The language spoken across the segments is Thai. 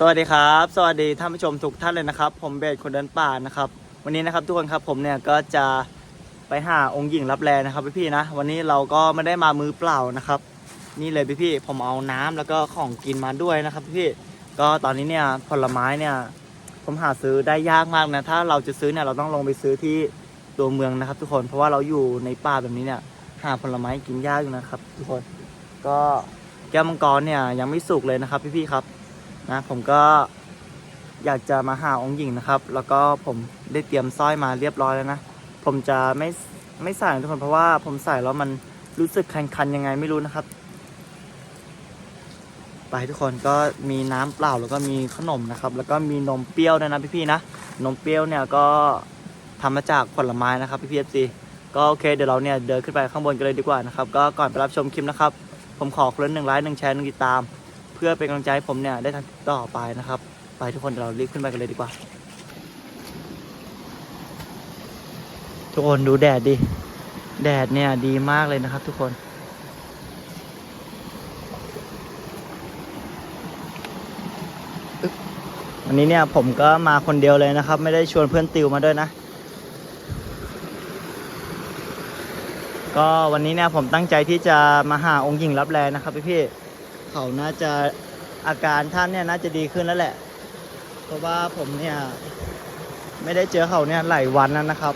สวัสดีครับ สวัสดีท่านผู้ชมทุกท่านเลยนะครับ ผมเบสคนเดินป่านะครับ วันนี้นะครับทุกคนครับผมเนี่ยก็จะไปหาองค์หญิงรับแลนะครับพี่ๆนะ วันนี้เราก็ไม่ได้มามือเปล่านะครับ นี่เลยพี่ๆผมเอาน้ำแล้วก็ของกินมาด้วยนะครับพี่ๆก็ตอนนี้เนี่ยผลไม้เนี่ยผมหาซื้อได้ยากมากนะถ้าเราจะซื้อเนี่ยเราต้องลงไปซื้อที่ตัวเมืองนะครับ ทุกคนเพราะว่าเราอยู่ในป่าแบบนี้เนี่ยหาผลไม้กินยากอยู่นะครับ ทุกคน ก็แก้วมังกรเนี่ยยังไม่สุกเลยนะครับพี่ๆครับ นะผมก็อยากจะมาหาองค์หญิงนะครับ แล้วก็ผมได้เตรียมสร้อยมาเรียบร้อยแล้วนะ ผมจะไม่ไม่ใส่ทุกคนเพราะว่าผมใส่แล้วมันรู้สึกคันๆยังไงไม่รู้นะครับ ไปทุกคนก็มีน้ำเปล่าแล้วก็มีขนมนะครับ แล้วก็มีนมเปรี้ยวด้วยนะพี่ๆนะ นมเปรี้ยวเนี่ยก็ทำมาจากผลไม้นะครับพี่พีเอฟซีก็โอเคเดี๋ยวเราเนี่ยเดินขึ้นไปข้างบนกันเลยดีกว่านะครับ ก็ก่อนไปรับชมคลิปนะครับ ผมขอคนละหนึ่งไลค์หนึ่งแชร์หนึ่งติดตาม เพื่อเป็นกำลังใจให้ผมเนี่ยได้ทำต่อไปนะครับ ไปทุกคนเรารีบขึ้นไปกันเลยดีกว่า ทุกคนดูแดดดิ แดดเนี่ยดีมากเลยนะครับ ทุกคนอึ๊บวันนี้เนี่ยผมก็มาคนเดียวเลยนะครับ ไม่ได้ชวนเพื่อนติวมาด้วยนะ ก็วันนี้เนี่ยผมตั้งใจที่จะมาหาองค์หญิงรับแลนะครับพี่พี่ เขาน่าจะอาการท่านเนี่ยน่าจะดีขึ้นแล้วแหละ เพราะว่าผมเนี่ย ไม่ได้เจอเขาเนี่ยหลายวันแล้วนะครับ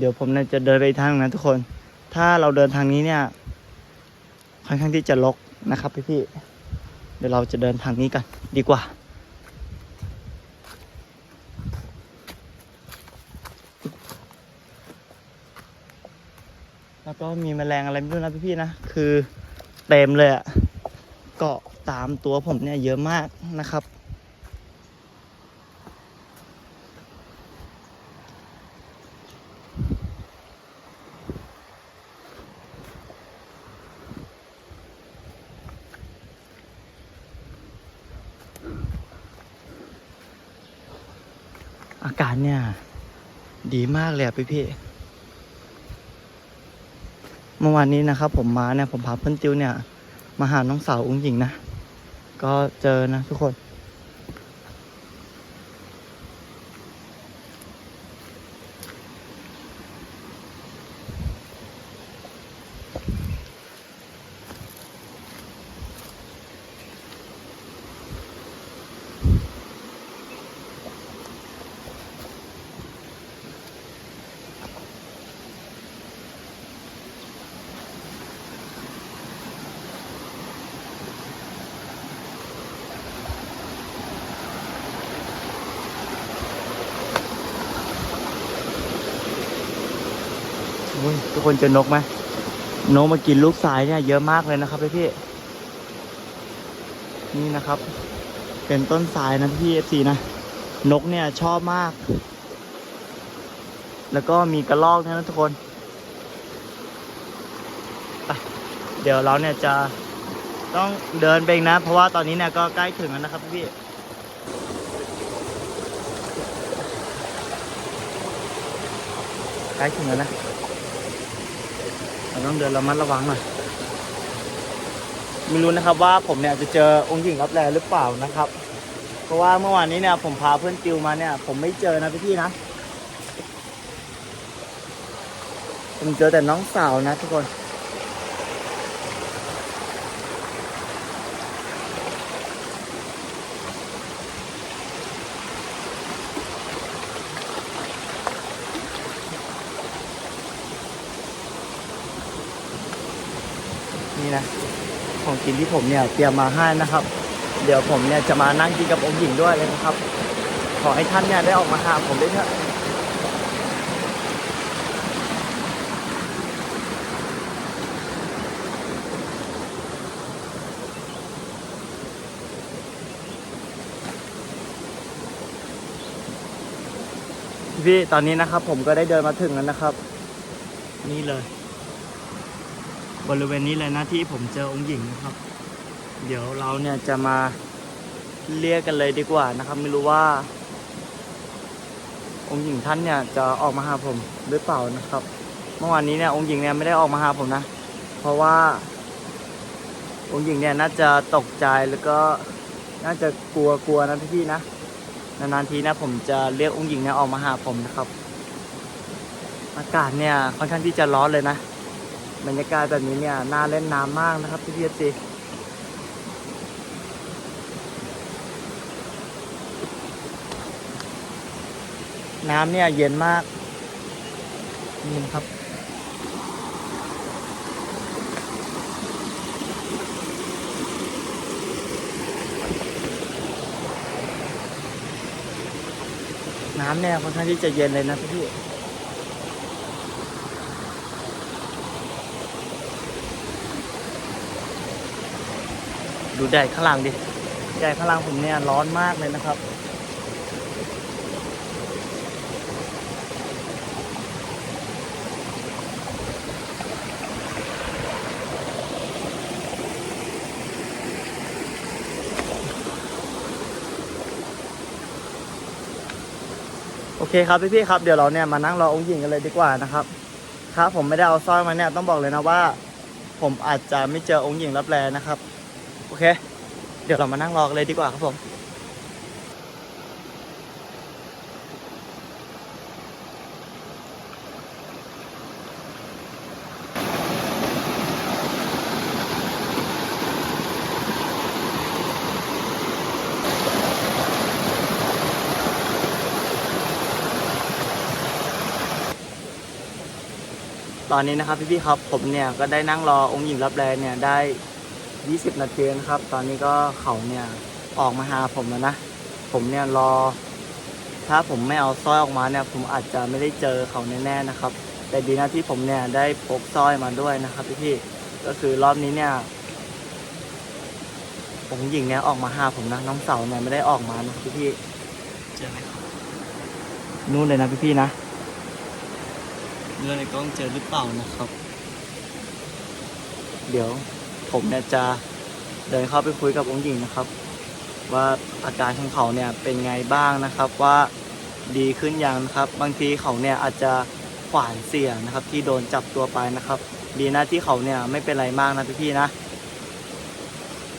เดี๋ยวผมเนี่ยจะเดินไปอีกทางนะทุกคน ถ้าเราเดินทางนี้เนี่ย ค่อนข้างที่จะลกนะครับพี่พี่เดี๋ยวเราจะเดินทางนี้กันดีกว่าแล้วก็มีแมลงอะไรไม่รู้นะพี่พี่ๆนะ คือเต็มเลยอะเกาะตามตัวผมเนี่ยเยอะมากนะครับ อาการเนี่ย ดีมากเลยพี่พี่เมื่อวานนี้นะครับ ผมมาเนี่ยผมพาเพื่อนติวเนี่ย มาหาน้องสาวอุ้งหญิงนะ ก็เจอนะทุกคน อุ๊ย ทุกคนเจอนกไหมนกมากินลูกสายเนี่ยเยอะมากเลยนะครับพี่พี่นี่นะครับ เป็นต้นสายนะพี่เอฟซีนะนกเนี่ยชอบมาก แล้วก็มีกระรอกนะทุกคนไปเดี๋ยวเราเนี่ยจะต้องเดินไปเองนะ เพราะว่าตอนนี้เนี่ยก็ใกล้ถึงแล้วนะครับพี่ใกล้ถึงแล้วนะ ต้องเดินระมัดระวังหน่อยไม่รู้นะครับว่าผมเนี่ยจะเจอองค์หญิงรับแลหรือเปล่านะครับ เพราะว่าเมื่อวานนี้เนี่ยผมพาเพื่อนติวมาเนี่ย ผมไม่เจอนะพี่พี่นะ ผมเจอแต่น้องสาวนะทุกคน นี่นะ ของกินที่ผมเนี่ยเตรียมมาให้นะครับ เดี๋ยวผมเนี่ยจะมานั่งกินกับองค์หญิงด้วยเลยนะครับ ขอให้ท่านเนี่ยได้ออกมาหาผมด้วยเถอะพี่ตอนนี้นะครับผมก็ได้เดินมาถึงแล้วนะครับ นี่เลย บริเวณนี้เลยนะที่ผมเจอองค์หญิงนะครับ เดี๋ยวเราเนี่ยจะมาเรียกกันเลยดีกว่านะครับ ไม่รู้ว่า องค์หญิงท่านเนี่ยจะออกมาหาผมหรือเปล่านะครับ เมื่อวานนี้เนี่ยองค์หญิงเนี่ยไม่ได้ออกมาหาผมนะ เพราะว่า องค์หญิงเนี่ยน่าจะตกใจแล้วก็น่าจะกลัวกลัวนะพี่ๆนะนานๆทีนะผมจะเรียกองค์หญิงเนี่ยออกมาหาผมนะครับ อากาศเนี่ยค่อนข้างที่จะร้อนเลยนะ บรรยากาศแบบนี้เนี่ยน่าเล่นน้ำมากนะครับพี่พี่จีน้ำเนี่ยเย็นมากนี่ครับ น้ำเนี่ยค่อนข้างที่จะเย็นเลยนะพี่ ดูแดดข้างหลังดิแดดข้างหลังผมเนี่ยร้อนมากเลยนะครับ โอเคครับพี่ๆครับเดี๋ยวเราเนี่ยมานั่งรอองค์หญิงกันเลยดีกว่านะครับถ้าผมไม่ได้เอาสร้อยมาเนี่ยต้องบอกเลยนะว่า ผมอาจจะไม่เจอองค์หญิงรับแลนะครับ เค เดี๋ยวเรามานั่งรอกันเลยดีกว่าครับผมตอนนี้นะครับพี่ๆครับผมเนี่ยก็ได้นั่งรอองค์หญิงรับแลเนี่ยได้ 20 นาทีนะครับ ตอนนี้ก็เขาเนี่ยออกมาหาผมแล้วนะ ผมเนี่ยรอ ถ้าผมไม่เอาสร้อยออกมาเนี่ย ผมอาจจะไม่ได้เจอเขาแน่ๆนะครับ แต่ดีนะที่ผมเนี่ยได้พกสร้อยมาด้วยนะครับพี่ๆก็คือรอบนี้เนี่ยองค์หญิงเนี่ยออกมาหาผมนะ น้องเสาเนี่ยไม่ได้ออกมานะพี่ๆเจอไหมครับนู่นเลยนะพี่ๆนะเรื่องในกล้องเจอหรือเปล่านะครับ เดี๋ยว ผมเนี่ยจะเดินเข้าไปคุยกับองค์หญิงนะครับ ว่าอาการของเขาเนี่ยเป็นไงบ้างนะครับว่าดีขึ้นยังนะครับ บางทีเขาเนี่ยอาจจะขวานเสียนะครับ ที่โดนจับตัวไปนะครับ ดีนะที่เขาเนี่ยไม่เป็นไรมากนะพี่ๆนะ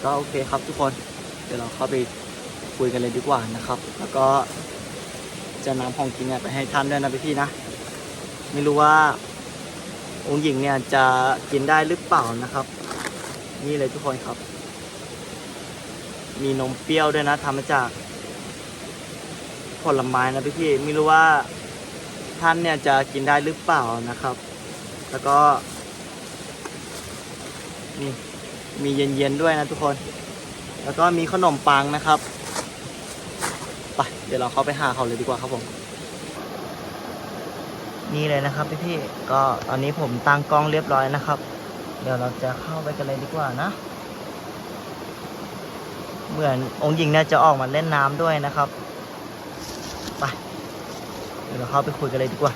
ก็โอเคครับทุกคนเดี๋ยวเราเข้าไปคุยกันเลยดีกว่านะครับ แล้วก็จะนำของกินเนี่ยไปให้ท่านด้วยนะพี่ๆนะ ไม่รู้ว่าองค์หญิงเนี่ยจะกินได้หรือเปล่านะครับ นี่เลยทุกคนครับ มีนมเปรี้ยวด้วยนะทำมาจาก ผลไม้นะพี่พี่ไม่รู้ว่าท่านเนี่ยจะกินได้หรือเปล่านะครับ แล้วก็นี่มีเย็นๆด้วยนะทุกคน แล้วก็มีขนมปังนะครับไปเดี๋ยวเราเข้าไปหาเขาเลยดีกว่าครับผมนี่เลยนะครับพี่พี่ก็ตอนนี้ผมตั้งกล้องเรียบร้อยนะครับ เดี๋ยวเราจะเข้าไปกันเลยดีกว่านะ เหมือนองค์หญิงเนี่ยจะออกมาเล่นน้ำด้วยนะครับ ไป เดี๋ยวเราเข้าไปคุยกันเลยดีกว่า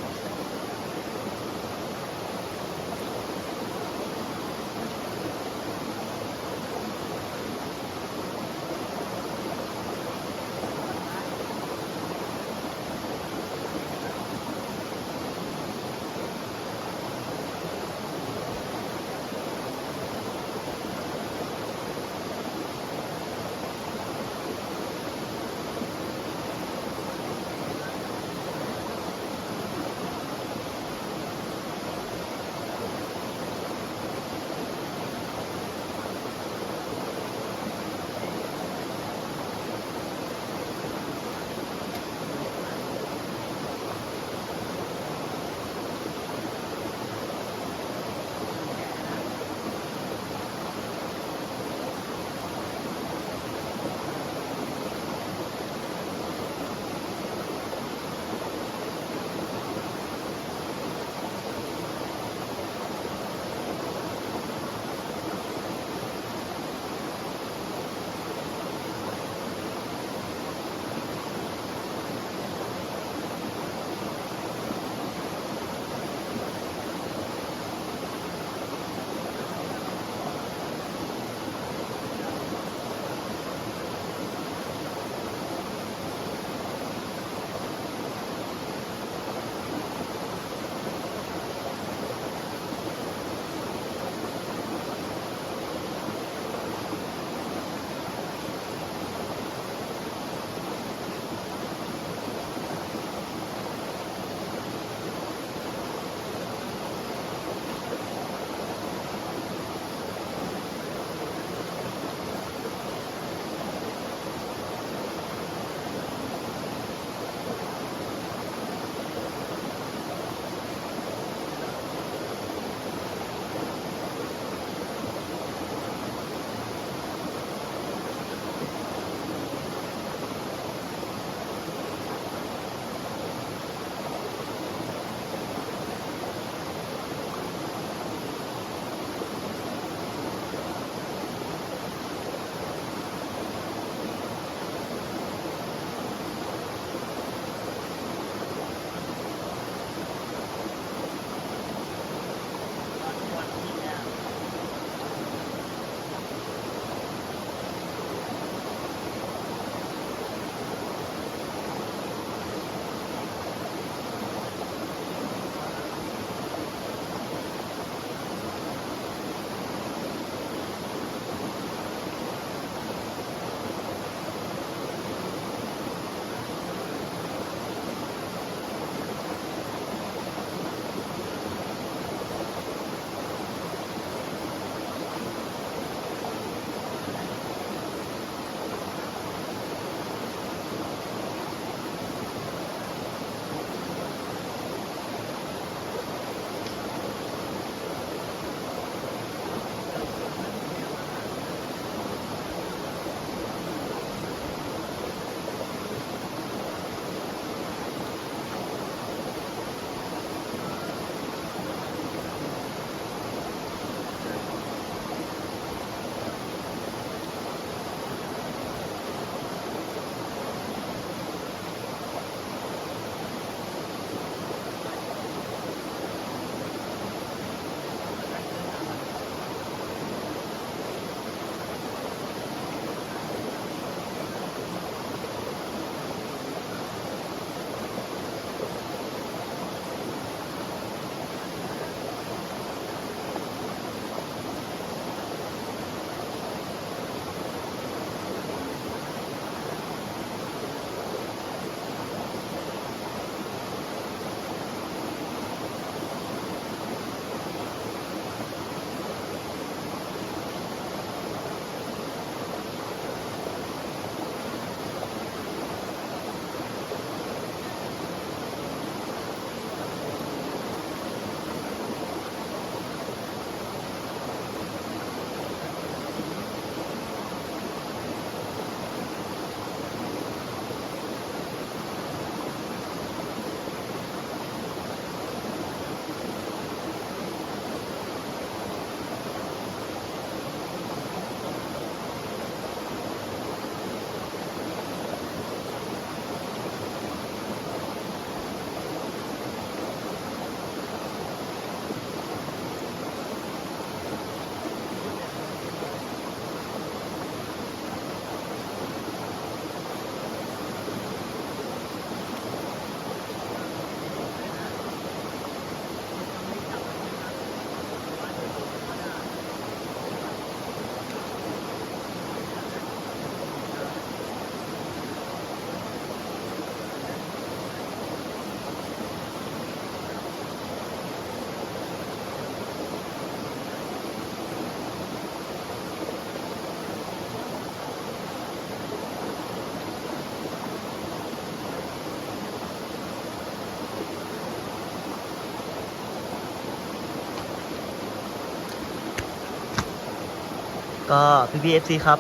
ก็พี่พีเอฟซีครับ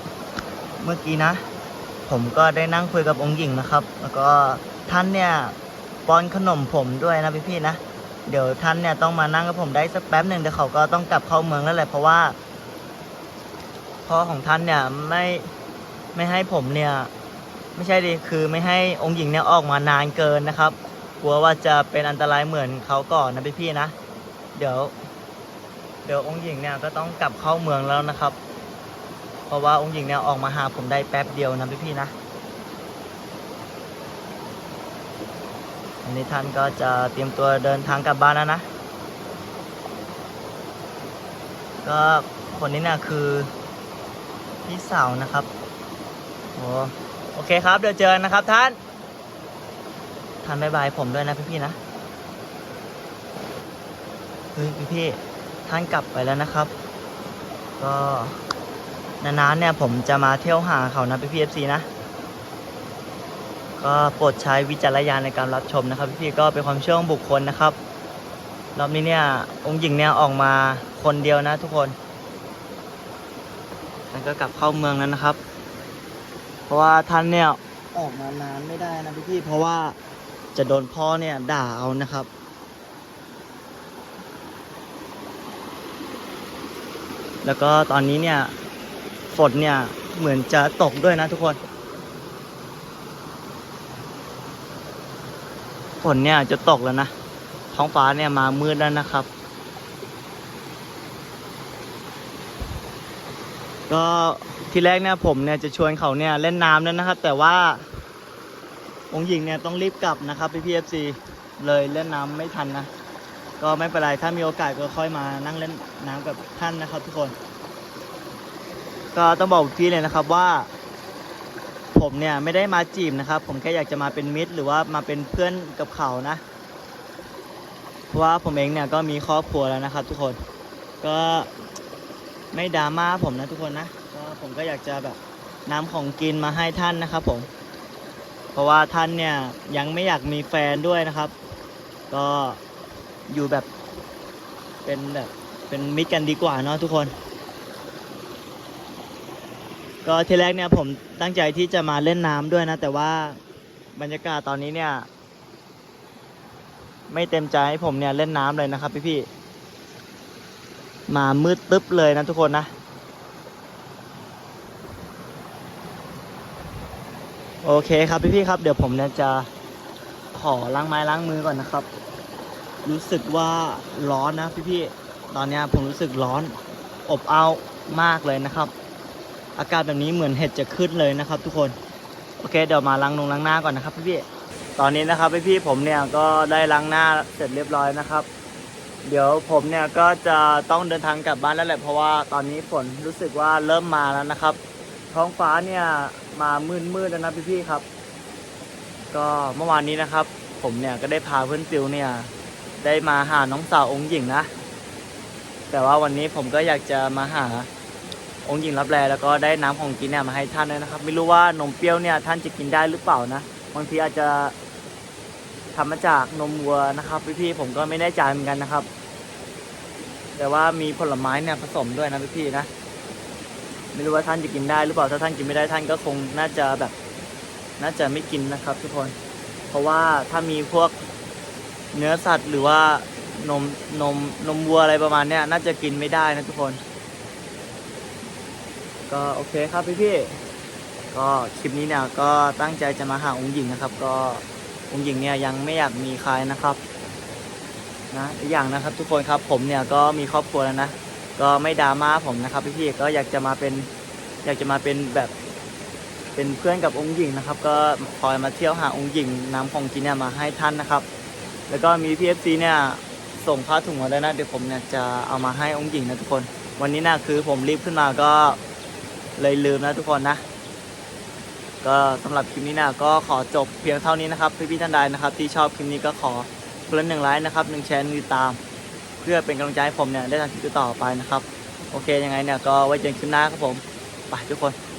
เมื่อกี้นะ ผมก็ได้นั่งคุยกับองค์หญิงนะครับ แล้วก็ท่านเนี่ยป้อนขนมผมด้วยนะพี่พี่นะ เดี๋ยวท่านเนี่ยต้องมานั่งกับผมได้สักแป๊บหนึ่งเดี๋ยวเขาก็ต้องกลับเข้าเมืองแล้วแหละเพราะว่าพ่อของท่านเนี่ยไม่ไม่ให้ผมเนี่ยไม่ใช่ดิคือไม่ให้องค์หญิงเนี่ยออกมานานเกินนะครับ กลัวว่าจะเป็นอันตรายเหมือนเขาก่อนนะพี่พี่นะ เดี๋ยว เดี๋ยวองค์หญิงเนี่ยก็ต้องกลับเข้าเมืองแล้วนะครับ เพราะว่าองค์หญิงเนี่ยออกมาหาผมได้แป๊บเดียวนะพี่พี่ๆนะ อันนี้ท่านก็จะเตรียมตัวเดินทางกลับบ้านแล้วนะ ก็คนนี้เนี่ยคือพี่สาวนะครับ โอ้โอเคครับ เดี๋ยวเจอกันนะครับท่าน ท่านบายบายผมด้วยนะพี่พี่ๆนะ เฮ้ยพี่พี่ๆท่านกลับไปแล้วนะครับ ก็ นานๆเนี่ยผมจะมาเที่ยวหาเขานะพี่พี่เอฟซีนะ ก็โปรดใช้วิจารณญาณในการรับชมนะครับพี่ๆก็เป็นความเชื่อของบุคคลนะครับ รอบนี้เนี่ยองค์หญิงเนี่ยออกมาคนเดียวนะทุกคนท่านก็กลับเข้าเมืองแล้วนะครับ เพราะว่าท่านเนี่ยออกมานานไม่ได้นะพี่ๆเพราะว่าจะโดนพ่อเนี่ยด่าเอานะครับแล้วก็ตอนนี้เนี่ย ฝนเนี่ย เหมือนจะตกด้วยนะทุกคน ฝนเนี่ยจะตกแล้วนะ ท้องฟ้าเนี่ยมามืดแล้วนะครับ ก็ทีแรกเนี่ยผมเนี่ยจะชวนเขาเนี่ยเล่นน้ำแล้วนะครับ แต่ว่าองค์หญิงเนี่ยต้องรีบกลับนะครับพี่พีเอฟซีเลยเล่นน้ำไม่ทันนะ ก็ไม่เป็นไรถ้ามีโอกาสก็ค่อยมานั่งเล่นน้ำกับท่านนะครับทุกคน ก็ต้องบอกพี่เลยนะครับว่า ผมเนี่ยไม่ได้มาจีบนะครับ ผมแค่อยากจะมาเป็นมิตร หรือว่ามาเป็นเพื่อนกับเขานะเพราะว่าผมเองเนี่ยก็มีครอบครัวแล้วนะครับ ทุกคนก็ไม่ดราม่าผมนะทุกคนนะก็ผมก็อยากจะแบบน้ำของกินมาให้ท่านนะครับ ผม เพราะว่าท่านเนี่ยยังไม่อยากมีแฟนด้วยนะครับ ก็อยู่แบบเป็นแบบเป็นมิตรกันดีกว่าเนาะทุกคน ก็ทีแรกเนี่ยผมตั้งใจที่จะมาเล่นน้ำด้วยนะ แต่ว่าบรรยากาศตอนนี้เนี่ย ไม่เต็มใจให้ผมเนี่ยเล่นน้ำเลยนะครับ พี่ๆมามืดตึ๊บเลยนะทุกคนนะ โอเคครับพี่ๆครับ เดี๋ยวผมเนี่ยจะขอล้างไม้ล้างมือก่อนนะครับ รู้สึกว่าร้อนนะพี่ๆตอนเนี้ยผมรู้สึกร้อนอบอ้าวมากเลยนะครับ อากาศแบบนี้เหมือนเห็ดจะขึ้นเลยนะครับ ทุกคนโอเคเดี๋ยวมาล้างนงล้างหน้าก่อนนะครับพี่ๆตอนนี้นะครับพี่ๆผมเนี่ยก็ได้ล้างหน้าเสร็จเรียบร้อยนะครับ เดี๋ยวผมเนี่ยก็จะต้องเดินทางกลับบ้านแล้วแหละเพราะว่าตอนนี้ฝนรู้สึกว่าเริ่มมาแล้วนะครับ ท้องฟ้าเนี่ยมามืดๆแล้วนะพี่ๆครับ ก็เมื่อวานนี้นะครับ ผมเนี่ยก็ได้พาเพื่อนฟิวเนี่ยได้มาหาน้องสาวองค์หญิงนะ แต่ว่าวันนี้ผมก็อยากจะมาหา องค์หญิงรับแลแล้วก็ได้น้ำของกินเนี่ยมาให้ท่านด้วยนะครับ ไม่รู้ว่านมเปรี้ยวเนี่ยท่านจะกินได้หรือเปล่านะบางทีอาจจะทำมาจากนมวัวนะครับพี่ๆผมก็ไม่แน่ใจเหมือนกันนะครับ แต่ว่ามีผลไม้เนี่ยผสมด้วยนะพี่ๆนะไม่รู้ว่าท่านจะกินได้หรือเปล่าถ้าท่านกินไม่ได้ท่านก็คงน่าจะแบบน่าจะไม่กินนะครับ ทุกคน เพราะว่าถ้ามีพวกเนื้อสัตว์หรือว่านมนมนมวัวอะไรประมาณเนี้ยน่าจะกินไม่ได้นะทุกคน ก็โอเคครับพี่พี่ก็คลิปนี้เนี่ยก็ตั้งใจจะมาหาองค์หญิงนะครับ ก็องค์หญิงเนี่ยยังไม่อยากมีใครนะครับนะอีกอย่างนะครับ ทุกคนครับผมเนี่ยก็มีครอบครัวแล้วนะก็ไม่ดราม่าผมนะครับ พี่พี่ก็อยากจะมาเป็นอยากจะมาเป็นแบบเป็นเพื่อนกับองค์หญิงนะครับ ก็คอยมาเที่ยวหาองค์หญิงน้ำของกินเนี่ยมาให้ท่านนะครับ แล้วก็มีพีเอฟซีเนี่ยส่งผ้าถุงมาแล้วนะเดี๋ยวผมเนี่ยจะเอามาให้องค์หญิงนะทุกคน วันนี้นะคือผมรีบขึ้นมาก็ เลยลืมนะทุกคนนะ ก็สำหรับคลิปนี้นะก็ขอจบเพียงเท่านี้นะครับพี่ๆท่านใดนะครับ ที่ชอบคลิปนี้ก็ขอคนละหนึ่งไลค์นะครับหนึ่งแชร์หนึ่งติดตาม เพื่อเป็นกำลังใจให้ผมเนี่ยได้ทำคลิปต่อไปนะครับ โอเคยังไงเนี่ยก็ไว้เจอกันคลิปหน้าครับผมไปทุกคน